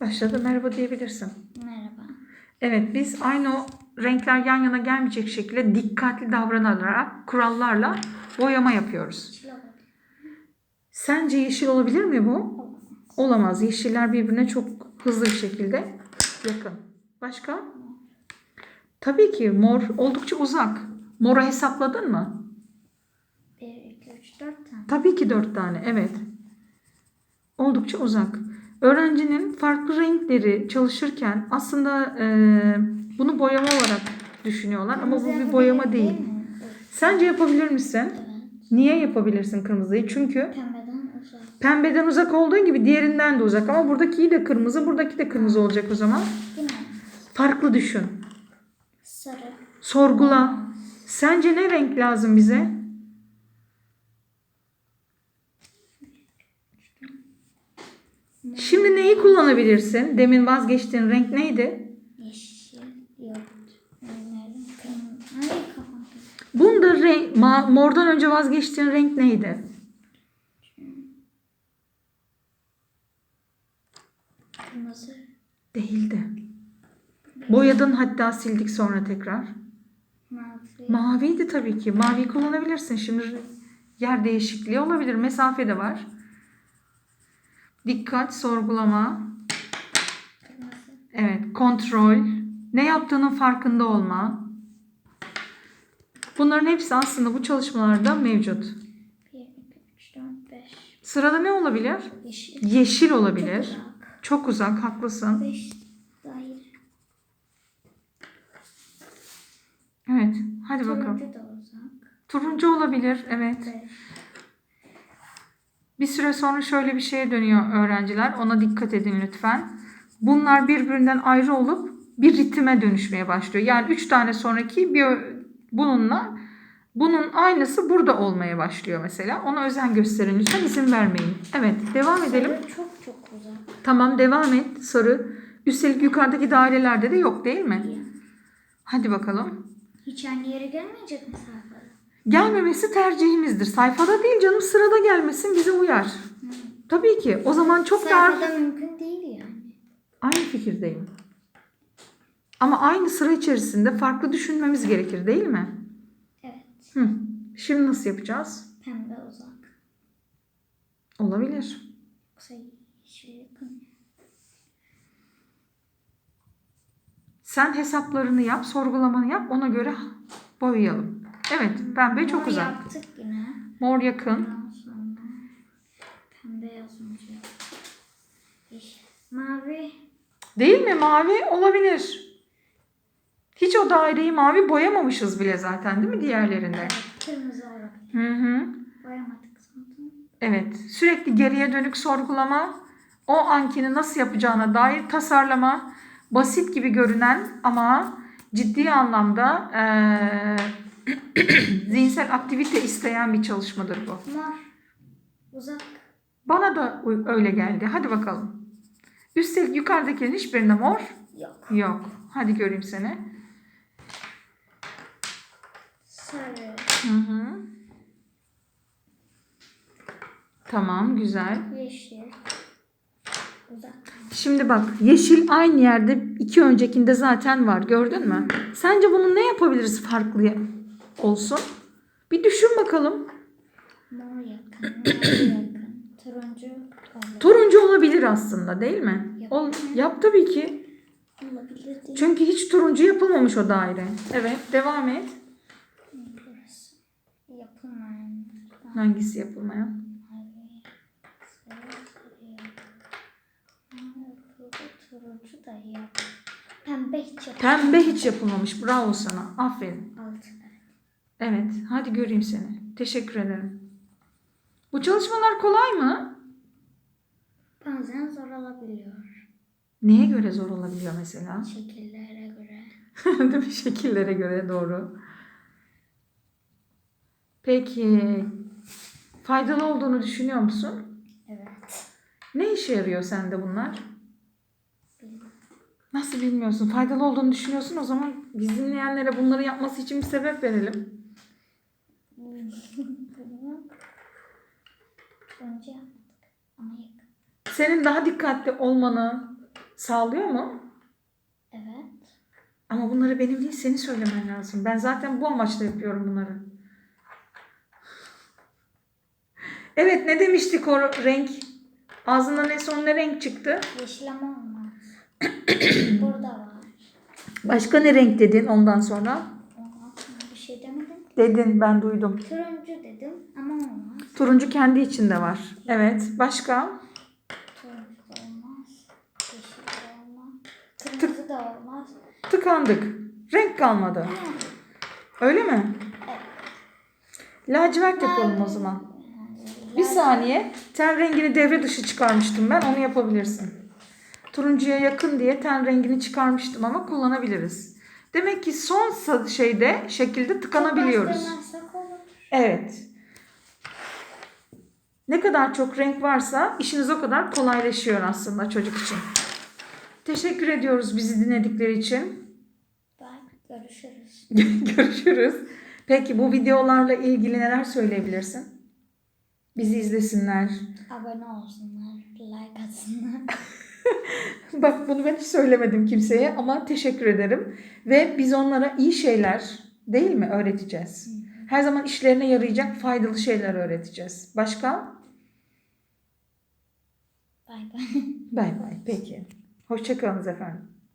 Başladı. Merhaba diyebilirsin. Merhaba. Evet biz aynı o renkler yan yana gelmeyecek şekilde dikkatli davranarak kurallarla boyama yapıyoruz. Sence yeşil olabilir mi bu? Olamaz. Olamaz. Yeşiller birbirine çok hızlı bir şekilde yakın. Başka? Tabii ki mor oldukça uzak. Moru hesapladın mı? 1, 2, 3, 4 tane. Tabii ki dört tane. Evet. Oldukça uzak. Öğrencinin farklı renkleri çalışırken aslında eee, bunu boyama olarak düşünüyorlar ama bu bir boyama değil. Sence yapabilir misin? Niye yapabilirsin kırmızıyı? Çünkü Pembeden uzak. pembeden uzak olduğun gibi diğerinden de uzak ama buradaki de kırmızı, buradaki de kırmızı olacak o zaman. Farklı düşün. Sorgula. Sence ne renk lazım bize? Şimdi neyi kullanabilirsin? Demin vazgeçtiğin renk neydi? Yeşil. Yok. Bunda renk, mordan önce vazgeçtiğin renk neydi? Kırmızı. Değildi. Boyadın hatta sildik sonra tekrar. Mavi. Maviydi tabii ki. Maviyi kullanabilirsin. Şimdi yer değişikliği olabilir. Mesafe de var. Dikkat, sorgulama. Evet, kontrol. Ne yaptığının farkında olma. Bunların hepsi aslında bu çalışmalarda mevcut. 1, 2, 3, 4, 5. Sırada ne olabilir? Yeşil. Yeşil olabilir. Çok uzak. Çok uzak, haklısın. 5 daire. Evet, hadi bakalım. Turuncu da uzak. Turuncu olabilir, evet. 5. Bir süre sonra şöyle bir şeye dönüyor öğrenciler. Ona dikkat edin lütfen. Bunlar birbirinden ayrı olup bir ritme dönüşmeye başlıyor. Yani üç tane sonraki bir bununla bunun aynısı burada olmaya başlıyor mesela. Ona özen gösterin lütfen izin vermeyin. Evet devam edelim. Çok çok uzak. Tamam devam et sarı. Üstelik yukarıdaki dairelerde de yok değil mi? Hadi bakalım. Hiç aynı yere gelmeyecek mi sayfalar? Gelmemesi tercihimizdir. Sayfada değil canım sırada gelmesin bize uyar. Tabii ki. O zaman çok. Sayfada mümkün değil yani. Aynı fikirdeyim. Ama aynı sıra içerisinde farklı düşünmemiz gerekir değil mi? Evet. Hı. Şimdi nasıl yapacağız? Pembe uzak. Olabilir. Yoksa yeşil yakın. Sen hesaplarını yap, sorgulamanı yap, ona göre boyayalım. Evet, pembe çok Mor uzak. Yaptık yine. Mor yakın. Ondan sonra pembe yazınca. Yeşil. Mavi. Değil mi? Mavi olabilir. Hiç o daireyi mavi boyamamışız bile zaten değil mi diğerlerinde? Kırmızı olabilir. Hı hı. Boyamadık sandım. Evet. Sürekli geriye dönük sorgulama, o ankini nasıl yapacağına dair tasarlama, basit gibi görünen ama ciddi anlamda eee, zihinsel aktivite isteyen bir çalışmadır bu. Mor. Uzak. Bana da öyle geldi. Hadi bakalım. Üstelik yukarıdakilerin hiçbirinde mor Yok. yok. Hadi göreyim seni. Sarı. Hı hı. Tamam, güzel. Yeşil. Uzak. Şimdi bak yeşil aynı yerde iki öncekinde zaten var gördün mü? Sence bunu ne yapabiliriz farklı olsun? Bir düşün bakalım. Mor yakın. Turuncu olabilir. Turuncu olabilir aslında değil mi? Ol, yap tabii ki. olabilir değil. Çünkü hiç turuncu yapılmamış o daire. Evet devam et. Burası. Yapılmayan. Hangisi yapılmayan? Yap. Pembe hiç yapılmadı. Pembe hiç yapılmamış. Bravo sana. Aferin. Evet hadi göreyim seni. Teşekkür ederim. Bu çalışmalar kolay mı? Bazen zor olabiliyor. Neye göre zor olabiliyor mesela? Şekillere göre. Değil mi? Şekillere göre doğru. Peki faydalı olduğunu düşünüyor musun? Evet. Ne işe yarıyor sende bunlar? Nasıl bilmiyorsun? Faydalı olduğunu düşünüyorsun o zaman biz dinleyenlere bunları yapması için bir sebep verelim. Önce yapmadık. Ama yakın. Senin daha dikkatli olmanı Sağlıyor mu? Evet. Ama bunları benim değil seni söylemen lazım. Ben zaten bu amaçla yapıyorum bunları. Evet ne demiştik o renk? Ağzından en son ne renk çıktı? Yeşil ama olmaz. Burada var. Başka ne renk dedin ondan sonra? Ondan sonra bir şey demedim. Dedin ben duydum. Turuncu dedim ama olmaz. Turuncu kendi içinde var. Evet. Başka? Turuncu da olmaz. Yeşil de olmaz. Kırmızı da olmaz. Tıkandık. Renk kalmadı. Öyle mi? Evet. Lacivert yapalım o zaman. Bir saniye. Ten rengini devre dışı çıkarmıştım ben. Onu yapabilirsin. Turuncuya yakın diye ten rengini çıkarmıştım ama kullanabiliriz. Demek ki son şeyde şekilde tıkanabiliyoruz. Evet. Ne kadar çok renk varsa işiniz o kadar kolaylaşıyor aslında çocuk için. Teşekkür ediyoruz bizi dinledikleri için. Görüşürüz. Görüşürüz. Peki bu videolarla ilgili neler söyleyebilirsin? Bizi izlesinler. Abone olsunlar. Like atsınlar. Bak bunu ben hiç söylemedim kimseye ama teşekkür ederim. Ve biz onlara iyi şeyler değil mi öğreteceğiz. Her zaman işlerine yarayacak faydalı şeyler öğreteceğiz. Başka? Bay bay. Bay bay. Peki. Hoşçakalınız efendim.